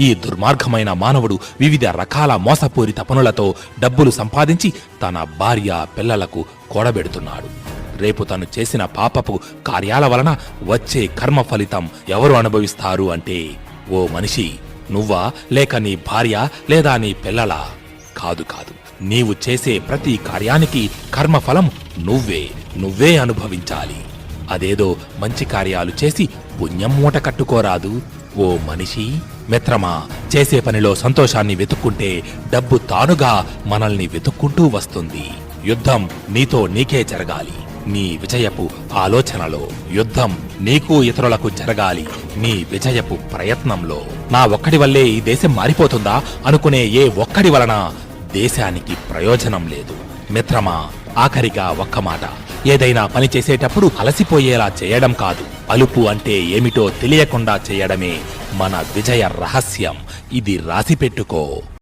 ఈ దుర్మార్గమైన మానవుడు వివిధ రకాల మోసపూరిత పనులతో డబ్బులు సంపాదించి తన భార్య పిల్లలకు కూడబెడుతున్నాడు. రేపు తను చేసిన పాపపు కార్యాల వలన వచ్చే కర్మ ఫలితం ఎవరు అనుభవిస్తారు అంటే ఓ మనిషి నువ్వా లేక నీ భార్య లేదా నీ పిల్లలా? కాదు కాదు. నీవు చేసే ప్రతి కార్యానికి కర్మఫలం నువ్వే నువ్వే అనుభవించాలి. అదేదో మంచి కార్యాలు చేసి పుణ్యం మూట కట్టుకోరాదు. ఓ మనిషి మిత్రమా చేసే పనిలో సంతోషాన్ని వెతుక్కుంటే డబ్బు తానుగా మనల్ని వెతుక్కుంటూ వస్తుంది. యుద్ధం నీతో నీకే జరగాలి. నీ విజయపు ఆలోచనలో యుద్ధం నీకు ఇతరులకు జరగాలి. నీ విజయపు ప్రయత్నంలో. నా ఒక్కడి వల్లే ఈ దేశం మారిపోతుందా అనుకునే ఏ ఒక్కడి వలన దేశానికి ప్రయోజనం లేదు. మిత్రమా ఆఖరిగా ఒక్క మాట. ఏదైనా పని చేసేటప్పుడు అలసిపోయేలా చేయడం కాదు. అలుపు అంటే ఏమిటో తెలియకుండా చేయడమే మన విజయ రహస్యం. ఇది రాసిపెట్టుకో.